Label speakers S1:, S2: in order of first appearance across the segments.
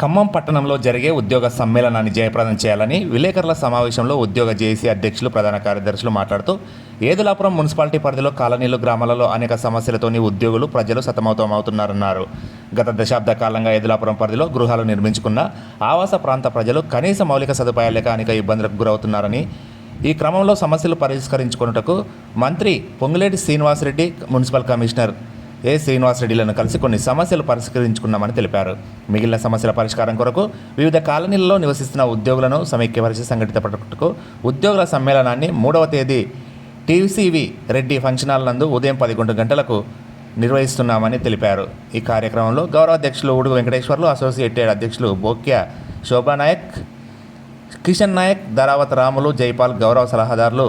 S1: ఖమ్మం పట్టణంలో జరిగే ఉద్యోగ సమ్మేళనాన్ని జయప్రదం చేయాలని విలేకరుల సమావేశంలో ఉద్యోగ జేఏసీ అధ్యక్షులు ప్రధాన కార్యదర్శులు మాట్లాడుతూ ఏదులాపురం మున్సిపాలిటీ పరిధిలో కాలనీలు గ్రామాలలో అనేక సమస్యలతోని ఉద్యోగులు ప్రజలు సతమతమవుతున్నారన్నారు. గత దశాబ్ద కాలంగా ఏదులాపురం పరిధిలో గృహాలు నిర్మించుకున్న ఆవాస ప్రాంత ప్రజలు కనీస మౌలిక సదుపాయాలు లేక అనేక ఇబ్బందులకు గురవుతున్నారని ఈ క్రమంలో సమస్యలు పరిష్కరించుకున్నటకు మంత్రి Ponguleti Srinivasa Reddy municipal commissioner A శ్రీనివాసరెడ్డిలను కలిసి కొన్ని సమస్యలు పరిష్కరించుకున్నామని తెలిపారు. మిగిలిన సమస్యల పరిష్కారం కొరకు వివిధ కాలనీలలో నివసిస్తున్న ఉద్యోగులను సమైక్యపరిచి సంఘటిత పట్టుకు ఉద్యోగుల సమ్మేళనాన్ని మూడవ తేదీ టీసీవి రెడ్డి ఫంక్షన్ హాల్ నందు ఉదయం పదకొండు గంటలకు నిర్వహిస్తున్నామని తెలిపారు. ఈ కార్యక్రమంలో గౌరవ అధ్యక్షులు ఉడుగు వెంకటేశ్వర్లు అసోసియేటెడ్ అధ్యక్షులు బోక్య శోభానాయక్ కిషన్ నాయక్ ధరావత్ రాములు జైపాల్ గౌరవ సలహాదారులు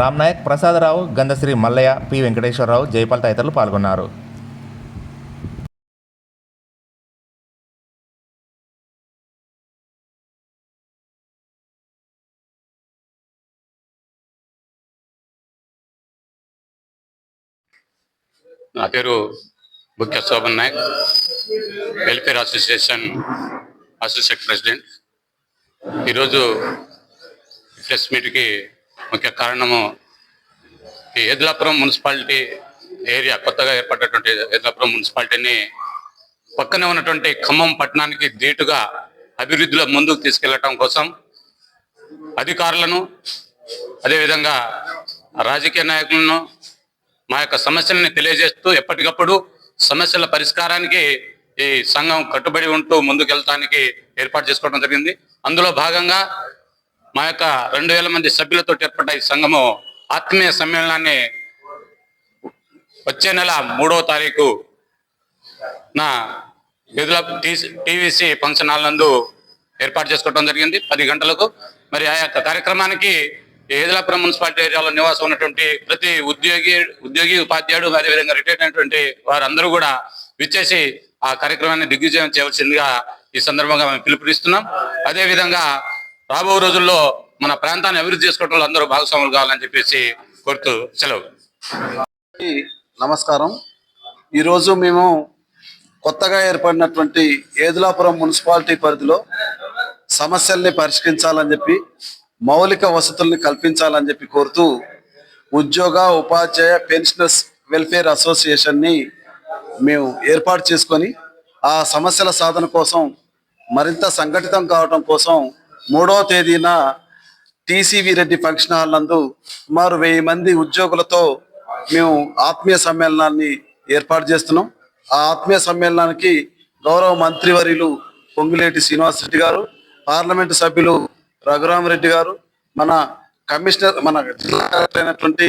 S1: రామ్ నాయక్ ప్రసాదరావు గంధశ్రీ మల్లయ్య పి వెంకటేశ్వరరావు జైపాల్ తదితరులు పాల్గొన్నారు.
S2: నా పేరు Bukya Shobhan Nayak. Welfare association associate president. ఈరోజు ప్రెస్ మీట్కి ముఖ్య కారణము ఈ ఏద్లాపురం మున్సిపాలిటీ ఏరియా కొత్తగా ఏర్పడినటువంటి ఏద్లాపురం మున్సిపాలిటీని పక్కనే ఉన్నటువంటి ఖమ్మం పట్టణానికి ధీటుగా అభివృద్ధిలో ముందుకు తీసుకెళ్ళటం కోసం అధికారులను అదేవిధంగా రాజకీయ నాయకులను మా యొక్క సమస్యలని తెలియజేస్తూ ఎప్పటికప్పుడు సమస్యల పరిష్కారానికి ఈ సంఘం కట్టుబడి ఉంటూ ముందుకెళ్ళటానికి ఏర్పాటు చేసుకోవడం జరిగింది. అందులో భాగంగా మా యొక్క రెండు వేల మంది సభ్యులతో ఏర్పడ్డ ఈ సంఘము ఆత్మీయ సమ్మేళనాన్ని వచ్చే నెల మూడవ తారీఖు నా ఎదుల టీవీసీ ఫంక్షన్ హాల్ నందు ఏర్పాటు చేసుకోవడం జరిగింది. పది గంటలకు. మరి ఆ యొక్క కార్యక్రమానికి ఏదులాపురం మున్సిపాలిటీ ఏరియాలో నివాసం ఉన్నటువంటి ప్రతి ఉద్యోగి ఉద్యోగి ఉపాధ్యాయుడు అదేవిధంగా రిటైర్ అయినటువంటి వారందరూ కూడా విచ్చేసి ఆ కార్యక్రమాన్ని దిగ్విజయం చేయవలసిందిగా ఈ సందర్భంగా మేము పిలుపునిస్తున్నాం. అదేవిధంగా రాబో రోజుల్లో మన ప్రాంతాన్ని అభివృద్ధి చేసుకోవడంలో అందరూ భాగస్వాములు కావాలని చెప్పేసి కోరుతూ సెలవు.
S3: నమస్కారం. ఈరోజు మేము కొత్తగా ఏర్పడినటువంటి ఏదులాపురం మున్సిపాలిటీ పరిధిలో సమస్యల్ని పరిష్కరించాలని చెప్పి మౌలిక వసతుల్ని కల్పించాలని చెప్పి కోరుతూ ఉద్యోగ ఉపాధ్యాయ పెన్షనర్స్ వెల్ఫేర్ అసోసియేషన్ని మేము ఏర్పాటు చేసుకొని ఆ సమస్యల సాధన కోసం మరింత సంఘటితం కావడం కోసం మూడవ తేదీన టీసీవీ రెడ్డి ఫంక్షన్ హాల్ నందు సుమారు వెయ్యి మంది ఉద్యోగులతో మేము ఆత్మీయ సమ్మేళనాన్ని ఏర్పాటు చేస్తున్నాం. ఆ ఆత్మీయ సమ్మేళనానికి గౌరవ మంత్రివర్యులు పొంగులేటి శ్రీనివాస్ రెడ్డి గారు పార్లమెంటు సభ్యులు రఘురామరెడ్డి గారు మన కమిషనర్ మన జిల్లా కలెక్టర్ అయినటువంటి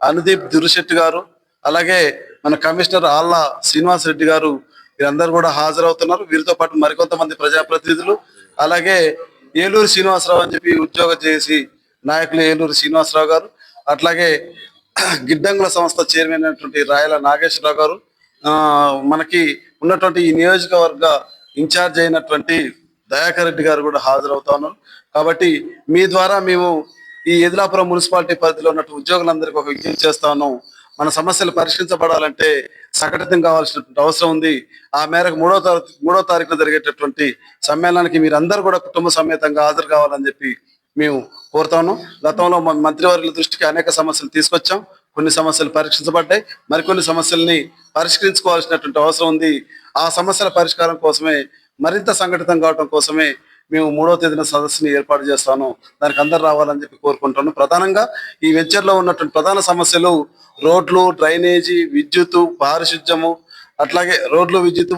S3: అనుదీప్ దురిశెట్టి గారు అలాగే మన కమిషనర్ ఆళ్ళ శ్రీనివాస్ రెడ్డి గారు వీరందరూ కూడా హాజరవుతున్నారు. వీరితో పాటు మరికొంతమంది ప్రజాప్రతినిధులు అలాగే ఏలూరు శ్రీనివాసరావు అని చెప్పి ఉద్యోగం చేసి నాయకులు ఏలూరు శ్రీనివాసరావు గారు అట్లాగే గిడ్డంగుల సంస్థ చైర్మన్ అయినటువంటి రాయల నాగేశ్వరరావు గారు ఆ, మనకి ఉన్నటువంటి ఈ నియోజకవర్గ ఇన్ఛార్జ్ అయినటువంటి దయాకర్ రెడ్డి గారు కూడా హాజరవుతా ఉన్నారు. కాబట్టి మీ ద్వారా మేము ఈ ఎదిలాపురం మున్సిపాలిటీ పరిధిలో ఉన్నట్టు ఉద్యోగులందరికీ ఒక విజ్ఞప్తి చేస్తా మన సమస్యలు పరిష్కరించబడాలంటే సంఘటితం కావాల్సినటువంటి అవసరం ఉంది. ఆ మేరకు మూడో తారీఖు మూడో తారీఖున జరిగేటటువంటి సమ్మేళనానికి మీరందరూ కూడా కుటుంబ సమేతంగా హాజరు కావాలని చెప్పి మేము కోరుతాను గతంలో మన మంత్రివర్యుల దృష్టికి అనేక సమస్యలు తీసుకొచ్చాం. కొన్ని సమస్యలు పరీక్షించబడ్డాయి. మరికొన్ని సమస్యల్ని పరిష్కరించుకోవాల్సినటువంటి అవసరం ఉంది. ఆ సమస్యల పరిష్కారం కోసమే మరింత సంఘటితం కావడం కోసమే మేము మూడో తేదీన సదస్సుని ఏర్పాటు చేస్తాను. దానికి అందరు రావాలని చెప్పి కోరుకుంటాను ప్రధానంగా ఈ వెంచర్లో ఉన్నటువంటి ప్రధాన సమస్యలు రోడ్లు డ్రైనేజీ విద్యుత్ పారిశుద్ధ్యము అట్లాగే రోడ్లు విద్యుత్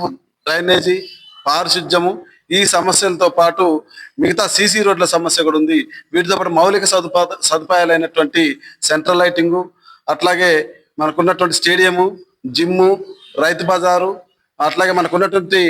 S3: డ్రైనేజీ పారిశుద్ధ్యము ఈ సమస్యలతో పాటు మిగతా సీసీ రోడ్ల సమస్య కూడా ఉంది. వీటితో పాటు మౌలిక సదుపాయ సదుపాయాలైనటువంటి సెంట్రల్ లైటింగు అట్లాగే మనకున్నటువంటి స్టేడియము జిమ్ము రైతు బజారు అట్లాగే మనకున్నటువంటి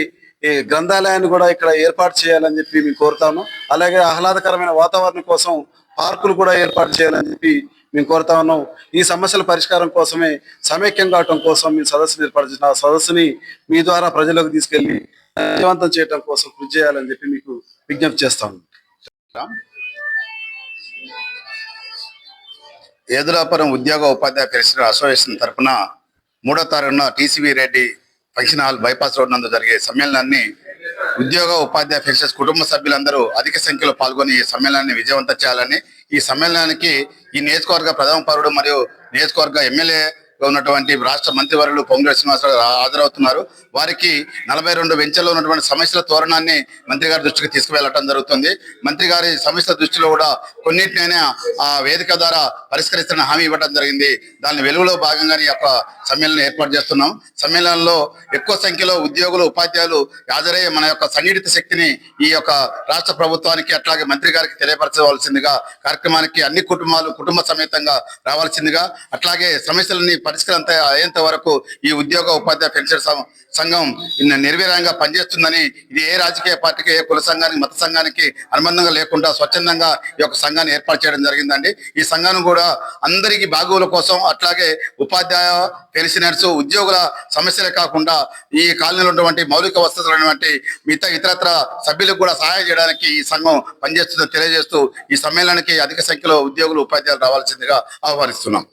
S3: ఈ గ్రంథాలయాన్ని కూడా ఇక్కడ ఏర్పాటు చేయాలని చెప్పి మేము కోరుతాము అలాగే ఆహ్లాదకరమైన వాతావరణం కోసం పార్కులు కూడా ఏర్పాటు చేయాలని చెప్పి మేము కోరుతా ఉన్నాం. ఈ సమస్యల పరిష్కారం కోసమే సమైక్యం కావటం కోసం మీ సదస్సును ఏర్పాటు చేసిన ఆ సదస్సుని మీ ద్వారా ప్రజలకు తీసుకెళ్ళి విజయవంతం చేయడం కోసం కృషి చేయాలని చెప్పి మీకు విజ్ఞప్తి చేస్తాము
S4: ఏదులాపురం ఉద్యోగ ఉపాధ్యాయ పరిశ్రమ అసోసియేషన్ తరపున మూడో తారీఖున TCV Reddy function hall bypass road నందు జరిగే సమ్మేళనాన్ని ఉద్యోగ ఉపాధ్యాయ పెన్షన్స్ కుటుంబ సభ్యులందరూ అధిక సంఖ్యలో పాల్గొని ఈ సమ్మేళనాన్ని విజయవంతం చేయాలని ఈ సమ్మేళనానికి ఈ నియోజకవర్గ ప్రథమ పౌరుడు మరియు నియోజకవర్గ ఎమ్మెల్యే ఉన్నటువంటి రాష్ట్ర మంత్రివర్యులు పొంగుల శ్రీనివాసరావు హాజరవుతున్నారు. వారికి నలభై రెండు వెంచర్లో ఉన్నటువంటి సమస్యల తోరణాన్ని మంత్రి గారి దృష్టికి తీసుకువెళ్ళటం జరుగుతుంది. మంత్రి గారి సమస్యల దృష్టిలో కూడా కొన్నింటినైనా ఆ వేదిక ద్వారా పరిష్కరిస్తున్న హామీ ఇవ్వడం జరిగింది. దాని వెలుగులో భాగంగానే ఈ యొక్క సమ్మేళనం ఏర్పాటు చేస్తున్నాం. సమ్మేళనంలో ఎక్కువ సంఖ్యలో ఉద్యోగులు ఉపాధ్యాయులు హాజరయ్యే మన యొక్క సంఘటిత శక్తిని ఈ యొక్క రాష్ట్ర ప్రభుత్వానికి అట్లాగే మంత్రి గారికి తెలియపరచవలసిందిగా కార్యక్రమానికి అన్ని కుటుంబాలు కుటుంబ సమేతంగా రావాల్సిందిగా అట్లాగే సమస్యలని పరిష్కారం అయ్యేంత వరకు ఈ ఉద్యోగ ఉపాధ్యాయ పెన్షన్ సంఘం నిర్వీర్యంగా పనిచేస్తుందని ఇది ఏ రాజకీయ పార్టీకి ఏ కుల సంఘానికి మత సంఘానికి అనుబంధంగా లేకుండా స్వచ్ఛందంగా ఈ యొక్క సంఘాన్ని ఏర్పాటు చేయడం జరిగిందండి. ఈ సంఘాన్ని కూడా అందరికీ బాగోగుల కోసం అట్లాగే ఉపాధ్యాయ పెన్షనర్స్ ఉద్యోగుల సమస్యలే కాకుండా ఈ కాలనీలో ఉన్నటువంటి మౌలిక వసతులైనటువంటి మిగతా ఇతరత్ర సభ్యులకు కూడా సహాయం చేయడానికి ఈ సంఘం పనిచేస్తుందని తెలియజేస్తూ ఈ సమ్మేళనానికి అధిక సంఖ్యలో ఉద్యోగులు ఉపాధ్యాయులు రావాల్సిందిగా ఆహ్వానిస్తున్నాం.